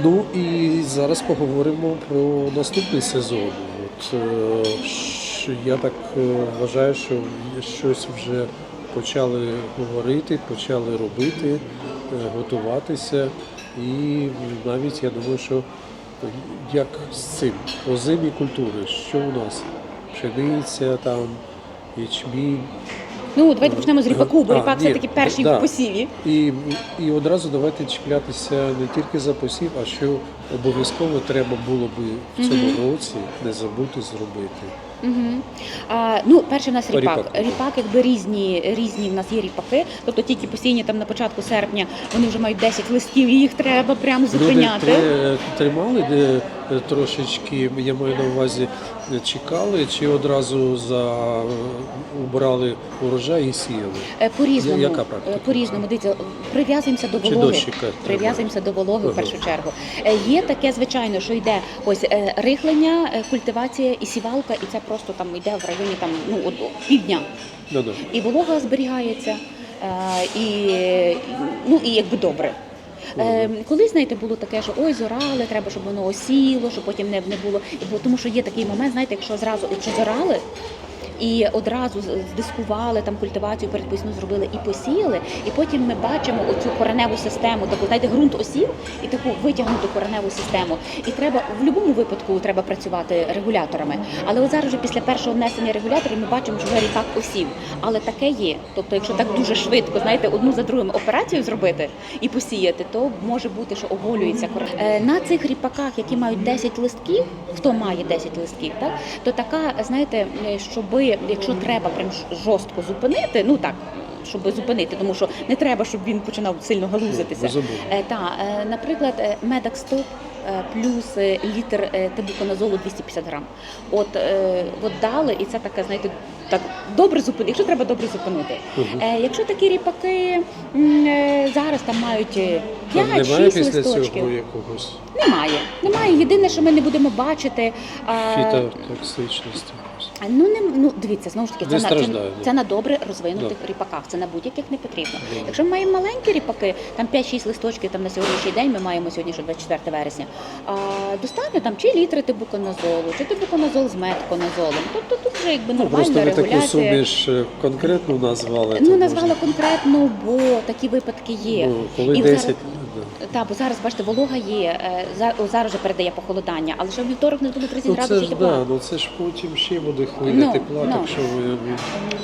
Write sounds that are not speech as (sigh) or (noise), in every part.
Ну і зараз поговоримо про наступний сезон. От, е, я так е, вважаю, що щось вже почали говорити, почали робити, е, готуватися. І навіть я думаю, що як з цим озимі культури, що у нас? Пшениця, там, ячмінь. Ну, давайте почнемо з ріпаку, бо А, ріпак ні, все-таки перший да. в посіві. І, і одразу давайте чіплятися не тільки за посів, а що обов'язково треба було би в цьому році не забути зробити. Угу. А, ну, перший в нас ріпак. Ріпак, якби різні, різні в нас є ріпаки. Тобто тільки постійні там на початку серпня вони вже мають 10 листів, і їх треба прямо зупиняти. Люди тре- тримали де трошечки, я маю на увазі, е, чекали чи одразу за е, убрали урожай і сіяли. Е, По-різному, яка практика? Е, по-різному. Дивіться, прив'язуємося до вологи. Прив'язуємося до вологи в першу чергу. Е, Є таке, звичайно, що йде ось е, рихлення, е, культивація і сівалка, і це просто там йде в районі там ну півдня. І волога зберігається, е, і ну і якби добре. Е, колись, знаєте, було таке, що ой, зорали, треба, щоб воно осіло, щоб потім не, не було. Бо- Тому що є такий момент, знаєте, якщо зразу, якщо зорали. І одразу здискували там культивацію передпосівну зробили і посіяли, і потім ми бачимо оцю кореневу систему, таку знаєте, ґрунт осів і таку витягнуту кореневу систему. І треба в будь-якому випадку треба працювати регуляторами. Але от зараз вже після першого внесення регуляторів ми бачимо, що вже ріпак осів. Але таке є. Тобто, якщо так дуже швидко, знаєте, одну за другим операцію зробити і посіяти, то може бути, що оголюється. Е, На цих ріпаках, які мають 10 листків, хто має 10 листків, так то така, знаєте, е, якщо треба прям жорстко зупинити, ну так. Щоб зупинити, тому що не треба, щоб він починав сильно галузитися. Е, та, е, наприклад, е, медак стоп е, плюс е, літр е, тебуконазолу 250 грам. От, е, от дали, і це таке, знаєте, так добре зупинити, якщо треба добре зупинити. Е, якщо такі ріпаки е, зараз там мають е, Там немає 5-6 після листочків. цього якогось Немає. Немає. Єдине, що ми не будемо бачити. а, фітотоксичності. Ну не ну дивіться, знову ж таки, Не це на це, це на добре розвинутих ріпаках. Це на будь-яких не потрібно. Якщо ми маємо маленькі ріпаки, там 5-6 листочків там на сьогоднішній день. Ми маємо сьогодні, що 24 вересня. А достатньо там чи літри тибуконазолу, чи тибуконазол з метконазолом. Тобто тут вже якби Ну, просто нормальна ви таку регуляція. суміш е, конкретно назвали. Ну назвала можна- конкретно, бо такі випадки є. Ну, коли І 10, зараз- да. Так, бо зараз бачите, волога є. е, за- Зараз вже передає похолодання, але ще в вівторок не було 30 Ну це градусів ж тепла. да, ну це ж потім ще буде хвиля Ну, тепла, ну. так що ви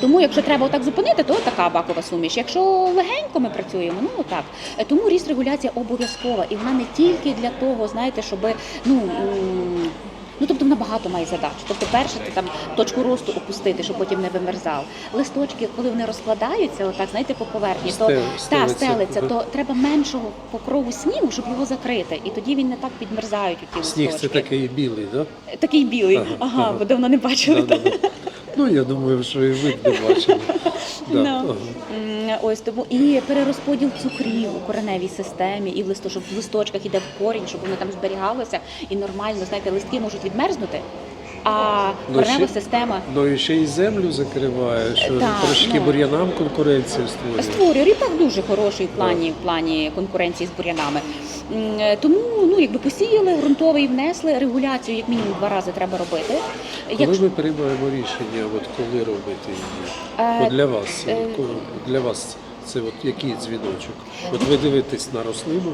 Тому, якщо треба отак зупинити, то така бакова суміш. Якщо легенько ми працюємо, ну так. Е, Тому ріст регуляція обов'язкова, і вона не тільки для того, знаєте, щоб ну. м, Ну, тобто вона багато має задач. Тобто, перше, це там точку росту опустити, щоб потім не вимерзав. Листочки, коли вони розкладаються, отак, знаєте, по поверхні, то Стел- та, стелиться, стелиться, то треба меншого покрову снігу, щоб його закрити. І тоді він не так підмерзають у ті сніг це такий білий, да? Такий білий. Ага, Ага, ага. бо давно не бачили. Да, да, да. Ну я думаю, що і ви не бачили. Да. No. м, Ось тому і перерозподіл цукрів у кореневій системі, і в листу, щоб в листочках іде в корінь, щоб воно там зберігалося. І нормально, знаєте, листки можуть відмерзнути, а Ну, коренева ще- система Ну і ще й землю закриває, що Так, трошки ну. бур'янам конкуренцію створює. створює ріпак дуже хороший в плані, в плані конкуренції з бур'янами. Е, Тому ну якби посіяли ґрунтовий внесли регуляцію, як мінімум два рази треба робити. Коли ми приймаємо рішення, от коли робити її? Е, От для вас, е, для вас це от який дзвіночок? От ви дивитесь на рослину,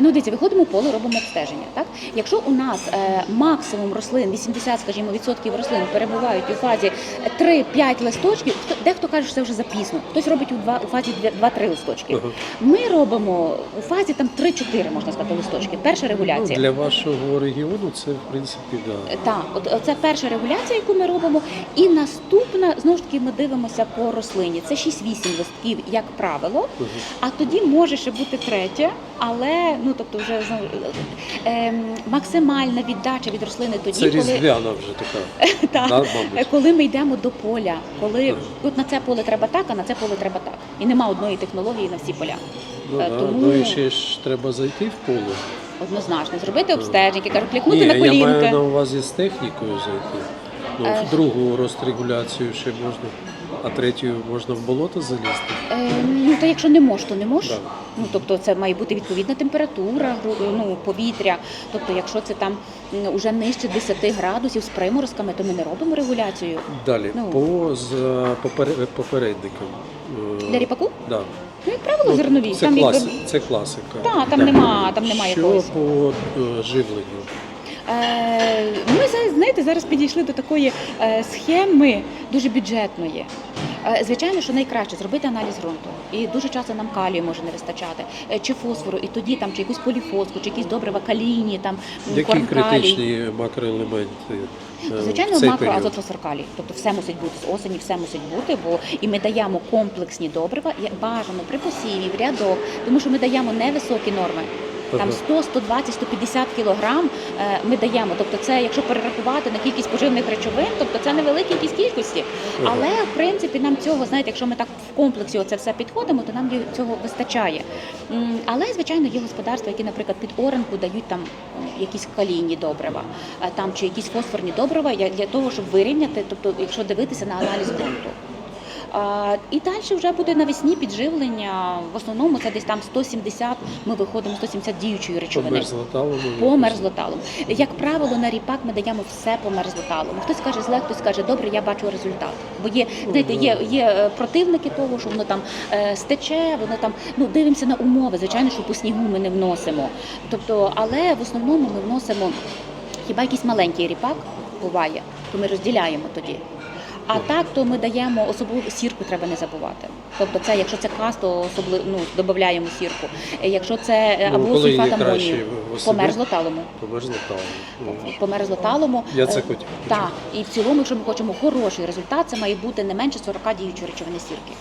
Ну, дивіться, виходимо в поле, робимо обстеження. Так, якщо у нас е, максимум рослин, 80, скажімо, відсотків рослин перебувають у фазі 3-5 листочків, хто- дехто каже, що це вже запізно. Хтось робить у два у фазі 2-3 листочки. Ага. Ми робимо у фазі там 3-4, можна сказати, листочки. Перша ну, регуляція. для вашого регіону це в принципі да. Так, от це перша регуляція, яку ми робимо. І наступна знову ж таки ми дивимося по рослині. Це 6-8 листків, як правило. Мгм. А тоді може ще бути третя, але ну тобто вже ем, максимальна віддача від рослини тоді, Це коли різдвяна вже така. (laughs) так, да, коли ми йдемо до поля, коли Так. от на це поле треба так, а на це поле треба так. І нема одної технології на всі поля. Ну, Е, да. тому- ну і ще ж треба зайти в поле. Однозначно, зробити обстеження, кажу, клікнути Ні, на я маю колінки. на увазі з технікою зайти. Ну, Е. в другу розрегуляцію ще можна, а третю можна в болото залізти. Е, ну, то якщо не можеш, то не можеш. Ну тобто це має бути відповідна температура, ну повітря. Тобто, якщо це там уже нижче 10 градусів з приморозками, то ми не робимо регуляцію. Далі, Ну. по з попере- попередникам. Е, Для ріпаку? Да. Ну, як правило, Ну, зернові. Це, там клас, якби це класика. Та, там нема- там немає Що якогось. по е, живленню? Е, Ми знаєте, зараз підійшли до такої е, схеми дуже бюджетної. Е, Звичайно, що найкраще зробити аналіз ґрунту. І дуже часто нам калію може не вистачати, чи фосфору, і тоді там чи якусь поліфоску, чи якісь добрива калійні, там Які критичні макроелементи? Звичайно, цей макро період? азот фосфоркалій. Тобто все мусить бути з осені, все мусить бути, бо і ми даємо комплексні добрива, бажано при посіві, в рядок, тому що ми даємо невисокі норми. Там Ага. 100, 120, 150 кілограм е, ми даємо. Тобто, це якщо перерахувати на кількість поживних речовин, тобто це невеликі якісь кількості. Але в принципі нам цього, знаєте, якщо ми так в комплексі оце все підходимо, то нам цього вистачає. Але звичайно є господарства, які, наприклад, під оренку дають там якісь калійні добрива, там чи якісь фосфорні добрива для того, щоб вирівняти, тобто, якщо дивитися на аналіз ґрунту. І далі вже буде навесні підживлення. В основному це десь там 170, ми виходимо 170 діючої речовини. мерзлоталому? По мерзлоталу. Як правило, на ріпак ми даємо все по мерзлоталу. Хтось каже зле, хтось каже, добре, я бачу результат. Бо є, знаєте, є, є е, противники того, що воно там е, стече, воно там ну дивимося на умови. Звичайно, що по снігу ми не вносимо. Тобто, але в основному ми вносимо хіба якийсь маленький ріпак буває, то ми розділяємо тоді. А так, то ми даємо особливо сірку, треба не забувати. Тобто, це якщо це кас, то особливо ну, додаємо сірку. Е, Якщо це або Ну, або її сульфат амонію, восени? по мерзлоталому. По мерзлоталому. Ну, Я це Е, хотів. Так, і в цілому, якщо ми хочемо хороший результат, це має бути не менше 40 діючої речовини сірки.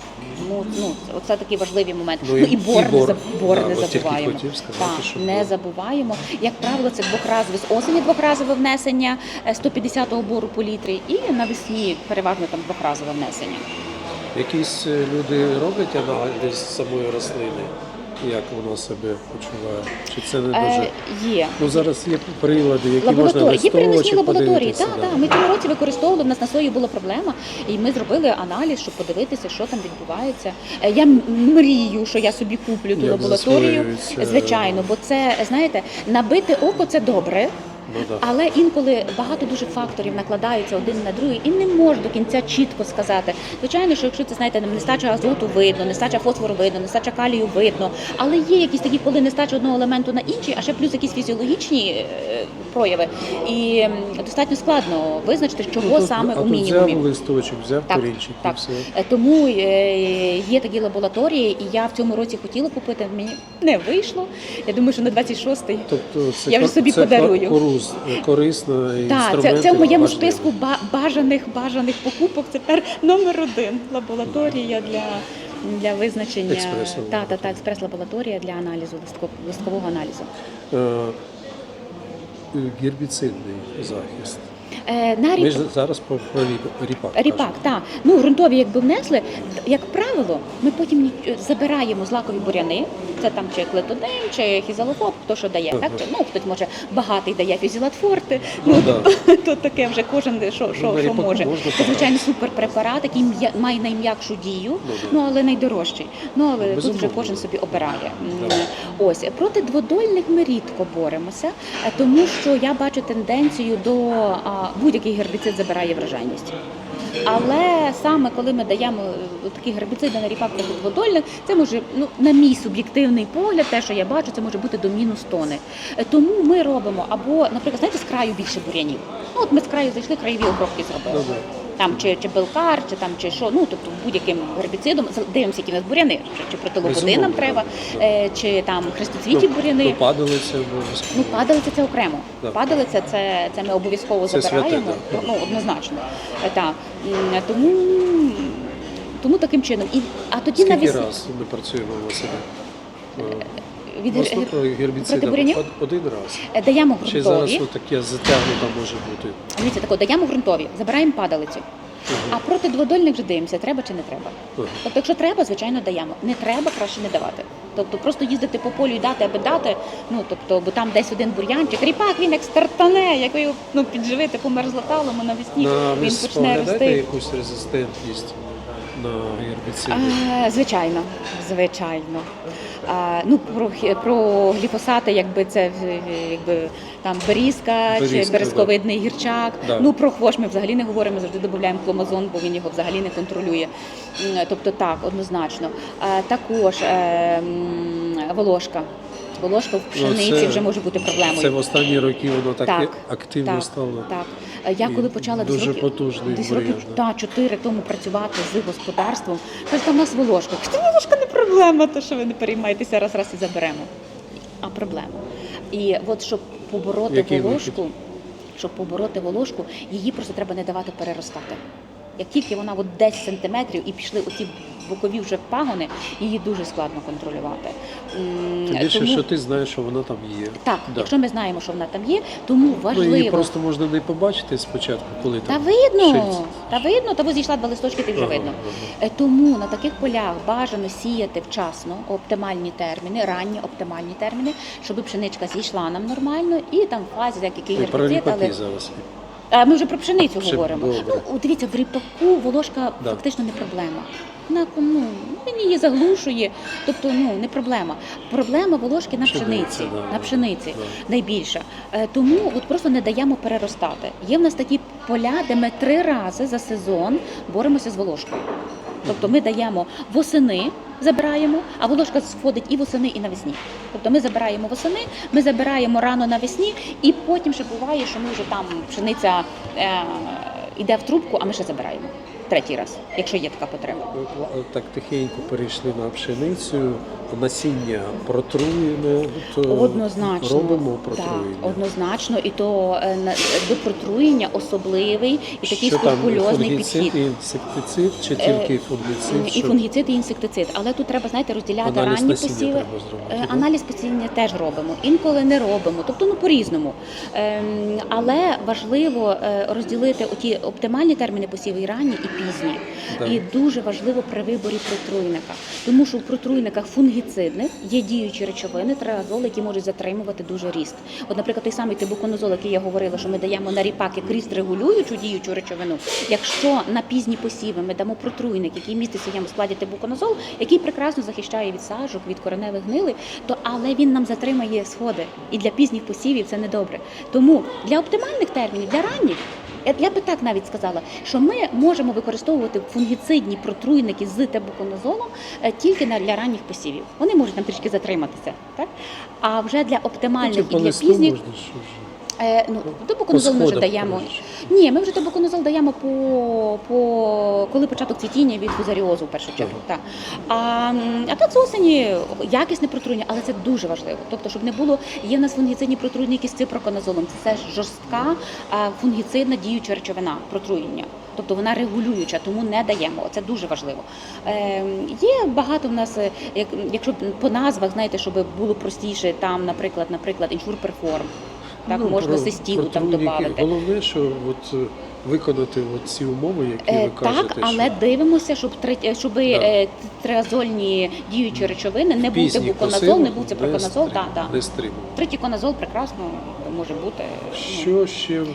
Тому ну це такий важливий момент. Ну, Ну, і- бор, і бор. не, бор Да, не забуваємо. сказати, так, що не бор. забуваємо. Як правило, це двохразове з осені двохразове внесення 150-го бору по літрі, і навесні переважно там двохразове внесення. Якісь е, люди роблять аналіз самої рослини, як вона себе почуває? Чи це не дуже? Е, є. Ну зараз є прилади, які можна Лабораторії, є переносні листочок лабораторії. Так, так. Ми цього році використовували. В нас на сої була проблема, і ми зробили аналіз, щоб подивитися, що там відбувається. Е, Я мрію, що я собі куплю ту Як лабораторію. засвоюється. Звичайно, бо це знаєте, набити око це добре. Ну. Але інколи багато дуже факторів накладаються один на другий і не можу до кінця чітко сказати. Звичайно, що якщо це знаєте, нестача азоту видно, нестача фосфору видно, нестача калію видно. Але є якісь такі, коли нестача одного елементу на інший, а ще плюс якісь фізіологічні е, прояви. І достатньо складно визначити, чого Ну, тут- саме а у тут мінімумі. взяв листочок, взяв Так, корінчик і все. Е, Тому е, є такі лабораторії, і я в цьому році хотіла купити. Мені не вийшло. Я думаю, що на 26-й Тобто Я вже собі це подарую. Корус, корисна і Так, це, це в моєму списку ба- бажаних бажаних покупок. Це тепер номер один лабораторія для, для визначення та, та, та, експрес-лабораторія для аналізу листко- листкового аналізу. Е, гербіцидний захист. Е, на Ми ріп... ж зараз про, про ріпак. Ріпак, кажемо. так. Ну, ґрунтові, якби внесли, як правило, ми потім забираємо злакові буряни, це там чи клетодин, чи хізалофоб, хто що дає. Так? Чи, ну, хтось може багатий дає фізілатфорти, Ну, ну, да. (laughs) то, таке вже кожен що, Ну, що, на що може. Це, звичайно, суперпрепарат, який має найм'якшу дію, Ну, да. ну, але найдорожчий. Ну, але тут вже кожен собі обирає. Так. Ось, проти дводольних ми рідко боремося, е, тому що я бачу тенденцію до будь-який гербіцид забирає вражайність. Але саме коли ми даємо е, такі гербіциди на ріпак дводольних, це може, ну на мій суб'єктивний погляд, те, що я бачу, це може бути до мінус тони. Е, Тому ми робимо або, наприклад, знаєте, з краю більше бур'янів. Ну от ми з краю зайшли, краєві обробки зробили. Ну. Там чи, чи белкар, чи там чи що, ну тобто будь-яким гербіцидом дивимося, які в нас буряни, чи, протиловоди нам треба, е, чи там хрестоцвіті буряни. Ну, падалиця обов'язково. Ну, падалиця це окремо. Да. Падалиця це, це ми обов'язково Це забираємо. святе, Ну, однозначно. Е, Так. Тому, тому таким чином. І, а тоді Скільки навіть раз ми працюємо на себе? Від од- один раз. е, даємо Чи зараз таке затягнута може бути? Дивіться, тако, даємо ґрунтові, забираємо падалицю. А проти дводольних вже дивимося, треба чи не треба. Тобто, якщо треба, звичайно, даємо. Не треба, краще не давати. Тобто просто їздити по полю і дати, аби дати. Ну тобто, бо там десь один бур'янчик, ріпак він як стартане, як ви його ну, підживити по мерзлоталому навесні, На він почне рости. якусь резистентність на гербіциди? А, звичайно, звичайно. А, ну, про, про гліфосати, якби це якби, там берізка, чи березковидний березковидний гірчак. Да. Ну про хвош ми взагалі не говоримо, завжди додаємо кломазон, бо він його взагалі не контролює. Тобто так, однозначно. А, також е, волошка. Волошка в пшениці Ну, це- вже може бути проблемою. Це в останні роки воно так, Так, активно так, стало. Так. Я коли почала дуже років, потужний десь років та, чотири тому працювати з господарством, кажуть, там у нас волошка. Кажу, волошка не проблема, то що ви не переймайтеся, раз раз і заберемо. А проблема. І от щоб побороти Який волошку, щоб побороти волошку, її просто треба не давати переростати. Як тільки вона от 10 сантиметрів і пішли оці бокові вже пагони, її дуже складно контролювати. Тим більше, тому- що ти знаєш, що вона там є. так, Да. якщо ми знаємо, що вона там є, тому Ну, її просто можна не побачити спочатку, коли Та там видно, шильці. та видно, та ось зійшла два листочки, ти вже Ага, видно. ага. Е, Тому на таких полях бажано сіяти вчасно оптимальні терміни, ранні оптимальні терміни, щоб пшеничка зійшла нам нормально і там фазі, як який гербіцид, але зараз. А ми вже про пшеницю Ще говоримо. добре. Ну, дивіться, в ріпаку волошка Да. фактично не проблема. Вона ну, він її заглушує, тобто ну не проблема. Проблема волошки на Пшениця, пшениці, да, на пшениці да. найбільша. Е, Тому от просто не даємо переростати. Є в нас такі поля, де ми три рази за сезон боремося з волошкою. Тобто ми даємо восени, забираємо, а волошка сходить і восени, і навесні. Тобто ми забираємо восени, ми забираємо рано навесні, і потім ще буває, що ми вже там пшениця е, йде в трубку, а ми ще забираємо третій раз, якщо є така потреба. Так тихенько перейшли на пшеницю, насіння протруєне, то Однозначно робимо так, протруєння. однозначно, і то е, до протруєння особливий і такий Що там, скрупульозний фунгіцид підхід. і інсектицид, чи Е, тільки фунгіцид? І фунгіцид, і інсектицид. Але тут треба, знаєте, розділяти Аналіз ранні посіви. зробити, Е. Аналіз посіння теж робимо, інколи не робимо, тобто ну по-різному. Ем, Але важливо е, розділити оті оптимальні терміни посіву і ранні, і пізні. Да. І дуже важливо при виборі протруйника, тому що в протруйниках фунгіцидних є діючі речовини, триазол, які можуть затримувати дуже ріст. От, наприклад, той самий тибуконозол, який я говорила, що ми даємо на ріпак як ріст регулюючу діючу речовину. Якщо на пізні посіви ми дамо протруйник, який містить в своєму складі тибуконозол, який прекрасно захищає від сажок, від кореневих гнили, то але він нам затримає сходи. І для пізніх посівів це недобре. Тому для оптимальних термінів, для ранніх. Я- Я би так навіть сказала, що ми можемо використовувати фунгіцидні протруйники з тебуконозолом е, тільки на для ранніх посівів. Вони можуть там трішки затриматися, так? А вже для оптимальних і для пізніх. Е, ну, тебуконозол ми вже даємо. Ні, ми вже тебуконозол даємо по, по коли початок цвітіння від фузаріозу в першу чергу. Так. А, а так з осені якісне протруєння, але це дуже важливо. Тобто, щоб не було, є в нас фунгіцидні протруйники з ципроконозолом. Це жорстка фунгіцидна діюча речовина протруєння. Тобто вона регулююча, тому не даємо. Це дуже важливо. Е, є багато в нас, е, як, якщо по назвах, знаєте, щоб було простіше, там, наприклад, наприклад, іншур перформ. Так, Ну, можна про- систілу там додати. Головне, що от, е, виконати от ці умови, які Е, ви кажете. так, але що дивимося, щоб третє, щоб да. триазольні діючі речовини не бути буконазол, не був ципроконазол. не Так, так. Не прекрасно може бути. ну, ще е,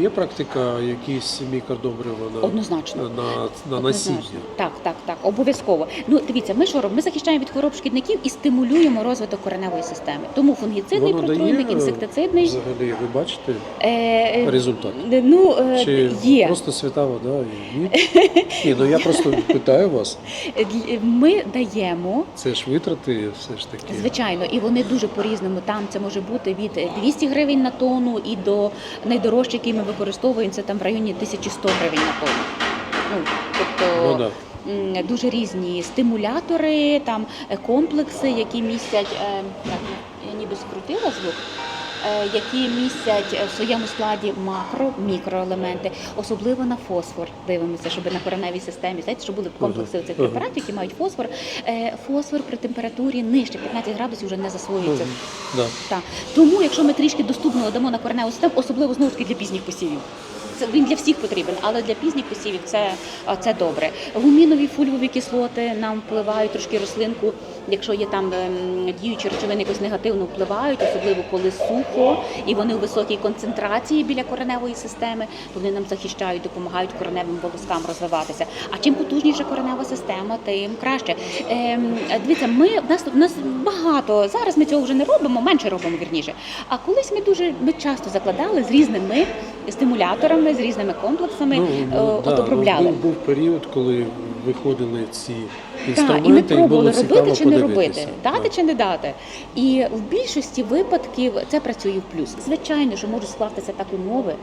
є практика, якісь мікродобрива на, Однозначно. на, на насіння? Так, так, так, обов'язково. Ну дивіться, ми що робимо? Ми захищаємо від хвороб шкідників і стимулюємо розвиток кореневої системи. Тому фунгіцидний Воно протруйник, дає, інсектицидний. Взагалі, ви бачите Е, е, результат? ну, е, Чи є. просто свята вода і ні? Ні, ну я просто питаю вас. Ми даємо Це ж витрати все ж таки. Звичайно, і вони дуже по-різному. Там це може бути від 200 гривень на тонну і до найдорожчий, який ми використовуємо, це там в районі 1100 гривень на тонну. Ну, тобто Ну, да. м, дуже різні стимулятори, там е, комплекси, які містять, е, так, я ніби скрутила звук. Е, Які містять в своєму складі макро, мікроелементи, особливо на фосфор. Дивимося, щоб на кореневій системі знаєте, щоб були комплекси цих препаратів, які мають фосфор. Е, Фосфор при температурі нижче 15 градусів вже не засвоюється. Так. Тому, якщо ми трішки доступного дамо на кореневу систему, особливо знову ж таки для пізніх посівів. Це він для всіх потрібен, але для пізніх посівів це, це добре. Гумінові фульвові кислоти нам впливають трошки рослинку якщо є там ем, діючі речовини якось негативно впливають, особливо коли сухо і вони у високій концентрації біля кореневої системи, то вони нам захищають, допомагають кореневим волоскам розвиватися. А чим потужніша коренева система, тим краще. Ем, дивіться, ми в нас в нас багато зараз. Ми цього вже не робимо, менше робимо вірніше. А колись ми дуже ми часто закладали з різними стимуляторами, з різними комплексами, е, от да, обробляли. Був, був період, коли виходили ці Так, і ми пробували робити чи не робити, дати Да. чи не дати. І в більшості випадків це працює в плюс. Звичайно, що можуть скластися так умови,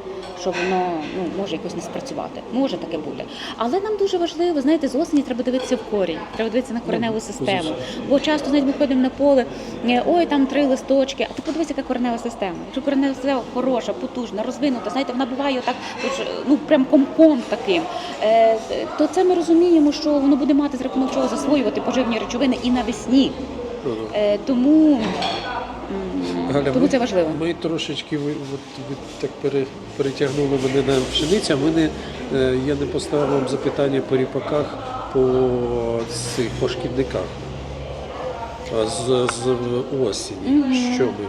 що воно ну може якось не спрацювати. Може таке бути. Але нам дуже важливо, знаєте, з осені треба дивитися в корінь, треба дивитися на кореневу систему. Бо часто знаєте, ми ходимо на поле, е, ой, там три листочки. А ти подивися, яка коренева система. Якщо коренева система хороша, потужна, розвинута, знаєте, вона буває отак, ну прям комком таким. Е, то це ми розуміємо, що воно буде мати з рахунок чого засвоювати поживні речовини і навесні. Е, тому Галя, тому ми, це важливо. Ми трошечки ви, от, ви так пере, перетягнули мене на пшениця. Мене е, я не поставив вам запитання по ріпаках по цих по шкідниках. А з, з осені. Що ми?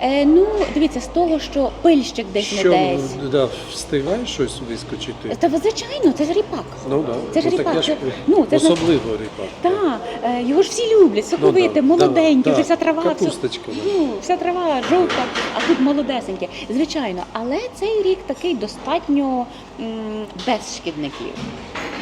Е, ну, дивіться, з того, що пильщик десь Що не десь. да, встигає щось вискочити? Та звичайно, це ж ріпак. Ну да. Це ж ну, ріпак, таке ж це- ну, це ж- особливо ріпак. Так, е, його ж всі люблять, соковите, Ну, да, молоденькі, да, вже вся трава. все- капусточка, да. ну, вся трава жовта, а тут молодесеньке. Звичайно, але цей рік такий достатньо м, без шкідників.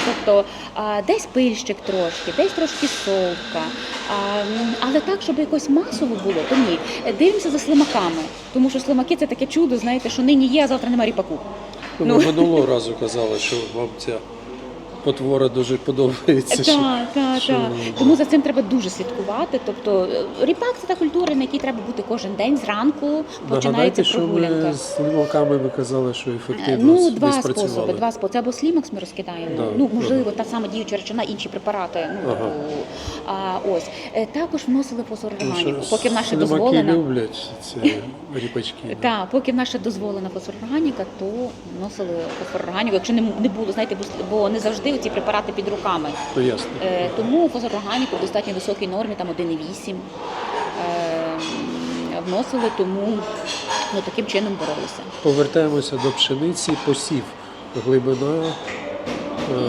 Тобто а, десь пильщик трошки, десь трошки совка. А, але так, щоб якось масово було, то ні. Дивимося за слимаками, тому що слимаки це таке чудо, знаєте, що нині є, а завтра немає ріпаку. Ну, Ну. минулого разу казали, що вам ця потвора дуже подобається. що- Так, так, що- так. Тому за цим треба дуже слідкувати. Тобто е, ріпак це та культура, на якій треба бути кожен день. Зранку починається Нагадайте, що прогулянка. ми з слимаками ви казали, що ефективно Ну, не два спрацювали. способи. Два способи. Це або слімакс ми розкидаємо. Да, Ну, можливо, та сама діюча речовина, інші препарати. Ну, Ага. а, ось. Е, Також вносили фосфорорганіку, що поки в наше дозволено. люблять ці (laughs) ріпачки. Так, поки в наше дозволена фосфорорганіка, то вносили фосфорорганіку. Якщо не, було, знаєте, бо не завжди ці препарати під руками. Ну ясно. Е, тому фосфорорганіку в достатньо високій нормі, там 1,8 е, вносили, тому ну, таким чином боролися. Повертаємося до пшениці, посів, глибина,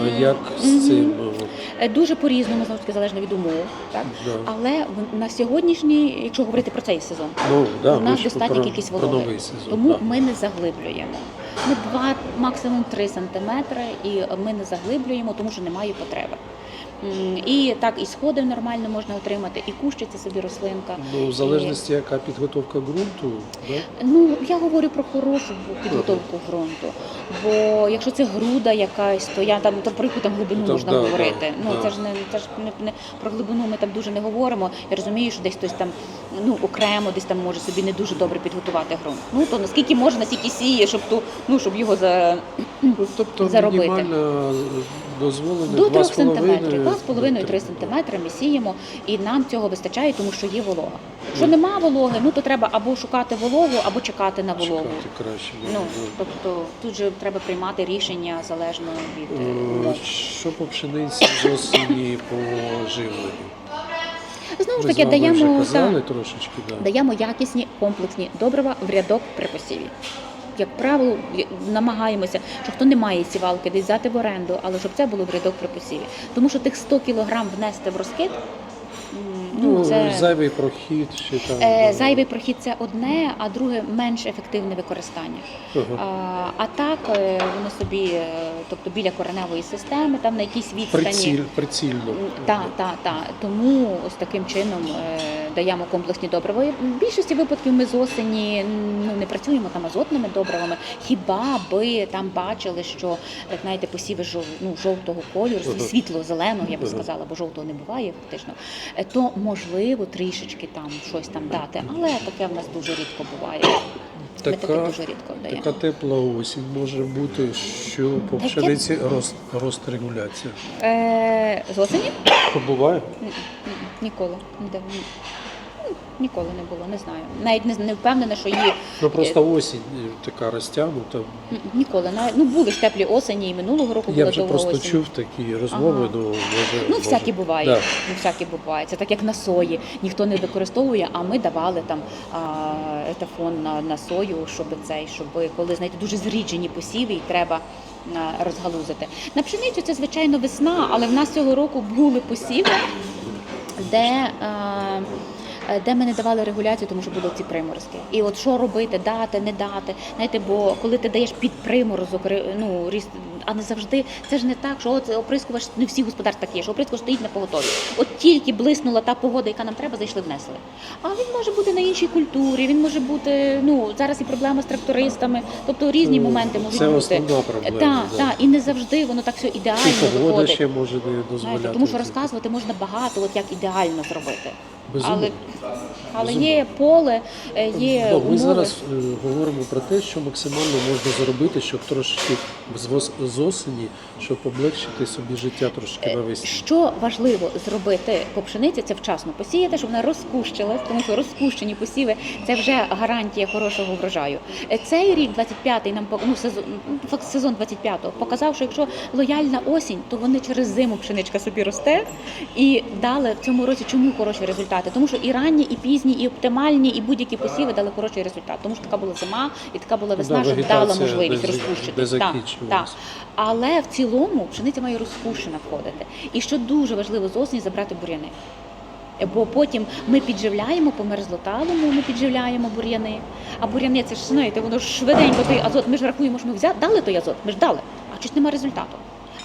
е, як з цим. е, Е, Дуже по-різному, знову таки, залежно від умов. Так? Да. Але на сьогоднішній, якщо говорити про цей сезон, Ну, да, у нас достатня кількість вологи. Тому да. ми не заглиблюємо. Ми 2, максимум 3 сантиметри, і ми не заглиблюємо, тому що немає потреби. І так, і сходи нормально можна отримати, і кущиться собі рослинка. Ну, в залежності, яка підготовка ґрунту, да? Ну, я говорю про хорошу підготовку ґрунту. Бо якщо це груда якась, то я там то про яку там глибину Там, можна да, говорити. да, ну да. це ж не це ж не, не про глибину. Ми там дуже не говоримо. Я розумію, що десь хтось там ну окремо, десь там може собі не дуже добре підготувати ґрунт. Ну то наскільки можна, стільки сіє, щоб ту, ну щоб його за Ну, тобто Заробити. мінімально дозволено до 3 2,5 сантиметрів, 2,5-3 сантиметри ми сіємо, і нам цього вистачає, тому що є волога. Якщо нема вологи, ну то треба або шукати вологу, або чекати на вологу. Чекати краще. Ну, тобто тут же треба приймати рішення залежно від е, Е, умов. Що по пшениці з осені по живленню? Знову ж Ми таки, з вами даємо, вже казали та, трошечки, да. даємо якісні комплексні добрива в рядок при посіві. Як правило, я- намагаємося, що хто не має сівалки, десь взяти в оренду, але щоб це було в рядок при посіві. Тому що тих 100 кілограм внести в розкид, ну, Ну, це... зайвий прохід ще там. Е. Зайвий прохід це одне, а друге менш ефективне використання. Ага. А, а так е, вони собі, е, тобто біля кореневої системи, там на якійсь відстані. Приціль, прицільно. Так, так, так. Тому ось таким чином е, даємо комплексні добрива. В більшості випадків ми з осені ну, не працюємо там азотними добривами. Хіба би там бачили, що знаєте, посіви жов, ну, жовтого кольору, Ага. світло-зеленого, я би Ага. сказала, бо жовтого не буває фактично, то можливо трішечки там щось там дати, але таке в нас дуже рідко буває. Ми таке Така, дуже рідко даємо. така тепла осінь може бути, що по Таке- пшениці рост, рост регуляція. Е, з осені? Буває? Ні, ні, Ніколи. Ніде. Ні. Ніколи не було, не знаю. Навіть не, не впевнена, що її Ну просто осінь е, така розтягнута. ніколи. Навіть, ну були ж теплі осені, і минулого року Я була вже довга просто осінь. чув такі розмови, Ага. ну може. Ну, може- всякі буває. Да. Ну, всякі буває. Це так як на сої. Ніхто не використовує, а ми давали там а, етафон на, на сою, щоб цей, щоб коли знаєте, дуже зріджені посіви і треба розгалузити. На пшеницю це звичайно весна, але в нас цього року були посіви, де. А, де ми не давали регуляцію, тому що були ці приморозки. І от що робити, дати, не дати. Знаєте, бо коли ти даєш під приморозок, ну ріст, а не завжди це ж не так, що от оприскувач не всі господарств такі, що оприскувач стоїть на поготові. От тільки блиснула та погода, яка нам треба, зайшли, внесли. А він може бути на іншій культурі, він може бути. Ну зараз і проблема з трактористами, тобто різні Ну, моменти можуть це бути. основна проблема, Так, да. так, і не завжди воно так все ідеально виходить. ще може не дозволяти. Знаєте, тому що розказувати можна багато, от як ідеально зробити. Безумовно. Але, але є поле, е, є умови. Ми зараз е, говоримо про те, що максимально можна зробити, щоб трошки з з осені, щоб облегчити собі життя трошки навесні. Що важливо зробити по пшениці, це вчасно посіяти, щоб вона розкущилась, тому що розкущені посіви це вже гарантія хорошого врожаю. Е, Цей рік, 25-й, нам пок- ну, сезон, ну, сезон 25-го, показав, що якщо лояльна осінь, то вони через зиму пшеничка собі росте і дали в цьому році чому хороші результати? Тому що і ранні, і пізні, і оптимальні, і будь-які посіви дали хороший результат. Тому що така була зима і така була весна, Да, що дала можливість не з- розкущити. не Так, так. Але в цілому пшениця має розкушена входити. І що дуже важливо з осені забрати бур'яни. Бо потім ми підживляємо по мерзлоталому, ми підживляємо бур'яни. А бур'яни це ж знаєте, воно ж швиденько той азот. Ми ж рахуємо, що ми взяли, дали той азот, ми ж дали, а чуть нема результату.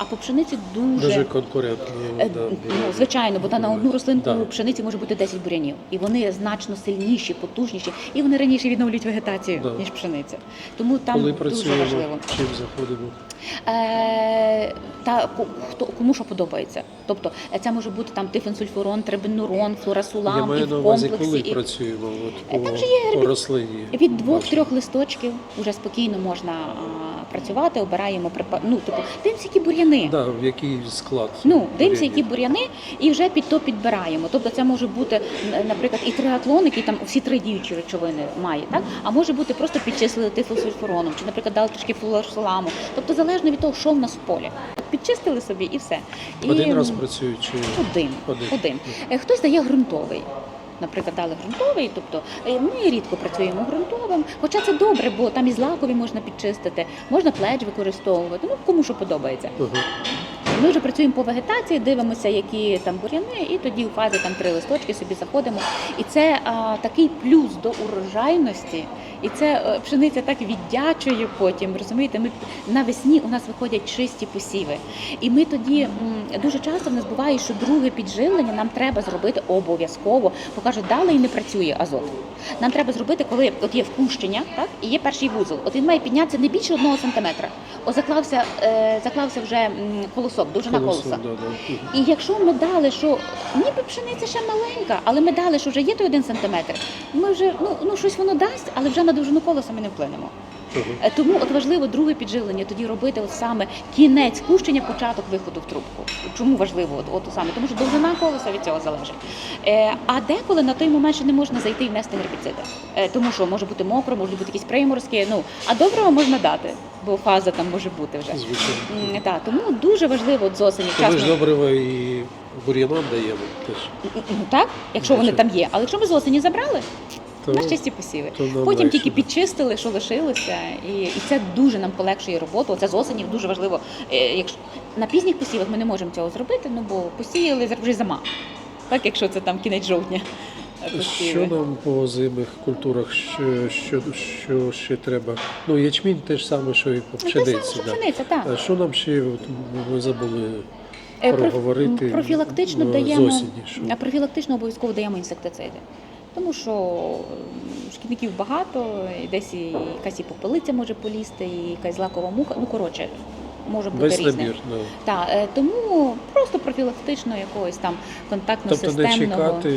А по пшениці дуже, Дуже конкурентно. Е, да, ну, звичайно, бо та на одну рослинку Да. пшениці може бути 10 бур'янів. І вони значно сильніші, потужніші, і вони раніше відновлюють вегетацію, Да. ніж пшениця. Тому там Коли дуже працюємо, важливо. чим заходимо. Е, та ко- хто кому що подобається. Тобто е, це може бути там тифенсульфурон, трибенурон, Я флорасулам і маю на в увазі, комплексі. коли і- працюємо Е, от, там по, же є по рослині. від двох-трьох листочків вже спокійно можна а, працювати, обираємо препа... ну, типу, дивимося, які бур'яни. Да, в який склад. Ну, дивимося, які бур'яни, і вже під то підбираємо. Тобто це може бути, наприклад, і триатлон, який там всі три діючі речовини має, так? А може бути просто підчислили тифлосульфуроном, чи, наприклад, дали трішки флуорсоламу. Тобто залежно від того, що в нас в полі. Підчистили собі і все. І... Один раз працюють чи Один. Один. Один. Е, Хтось дає ґрунтовий. Наприклад, дали ґрунтовий, тобто е, ми рідко працюємо ґрунтовим, хоча це добре, бо там і злакові можна підчистити, можна плеч використовувати, ну кому що подобається. Ми вже працюємо по вегетації, дивимося, які там бур'яни, і тоді у фазі там три листочки собі заходимо. І це а, такий плюс до урожайності, і це е, пшениця так віддячує потім. Розумієте, ми навесні у нас виходять чисті посіви. І ми тоді дуже часто в нас буває, що друге підживлення нам треба зробити обов'язково, бо кажуть, далі не працює азот. Нам треба зробити, коли от є впущення, так і є перший вузол. От він має піднятися не більше одного сантиметра. О, заклався, е, заклався вже колосок, довжина на колоса. да, да. І якщо ми дали, що ніби пшениця ще маленька, але ми дали, що вже є той один сантиметр, ми вже ну, ну щось воно дасть, але вже на довжину колоса ми не вплинемо. Е, Тому от важливо друге підживлення тоді робити от саме кінець кущення, початок виходу в трубку. Чому важливо? От, от саме, тому що довжина колеса від цього залежить. Е, а деколи на той момент ще не можна зайти і внести гербіциди. Е, тому що може бути мокро, можуть бути якісь приморозки. Ну а доброго можна дати, бо фаза там може бути вже. Звичайно. М, Так, тому дуже важливо от з осені Ми ж добриво і бур'янам даємо теж. Ну так, якщо вони там є. Але якщо ми з осені забрали, То, на чисті посіви. то Потім легше тільки підчистили, що лишилося, і, і це дуже нам полегшує роботу. Це з осені дуже важливо. Е, Якщо на пізніх посівах ми не можемо цього зробити, ну бо посіяли вже зима. Так, якщо це там кінець жовтня. Що нам по зимних культурах, що, що, що ще треба? Ну, ячмінь те ж саме, що і по Ну, те пшениці. саме, що так. А що нам ще, от, ми забули Е, проговорити профілактично ну, даємо осені? Що? профілактично обов'язково даємо інсектициди. Тому що шкідників багато, десь і якась і попелиця може полізти, і якась злакова муха. Ну коротше, може бути Весь різним. набір. Да. Так, е, тому просто профілактично якогось там Тобто не контактно-системного. чекати.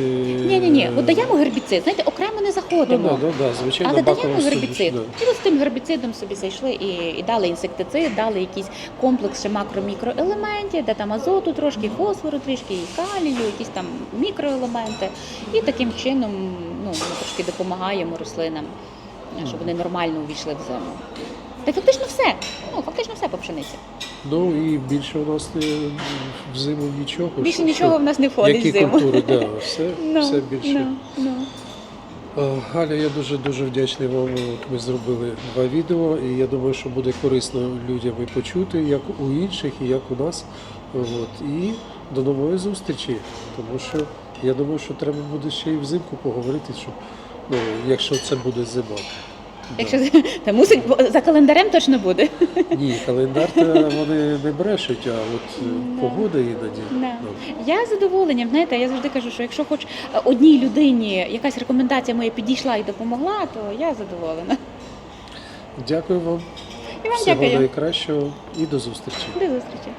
Ні, ні, ні. От даємо гербіцид. Знаєте, окремо не Ну, заходимо. да, да, да, звичайно, Але даємо гербіцид. да. І з тим гербіцидом собі зайшли і, і дали інсектицид, дали якийсь комплекс ще макро-мікроелементів, де там азоту трошки, фосфору трішки, і калію, якісь там мікроелементи. І таким чином ну, ми трошки допомагаємо рослинам, щоб вони нормально увійшли в зиму. Та й фактично все. Ну, фактично все по пшениці. Ну і більше у нас не, в зиму нічого. Більше що- нічого в нас не входить Які в зиму. культури, да, все, (laughs) Ну, все більше. ну, ну. Е, Галя, я дуже дуже вдячний вам. От Ми зробили два відео, і я думаю, що буде корисно людям і почути, як у інших, і як у нас. От. І до нової зустрічі. Тому що я думаю, що треба буде ще і взимку поговорити, щоб, ну, якщо це буде зима. Якщо та мусить за календарем точно буде. Ні, календар то вони не брешуть, а от е, Да. погода іноді. Да. Я з задоволенням, знаєте, я завжди кажу, що якщо хоч одній людині якась рекомендація моя підійшла і допомогла, то я задоволена. Дякую вам. І вам Всього дякую. найкращого і до зустрічі. До зустрічі.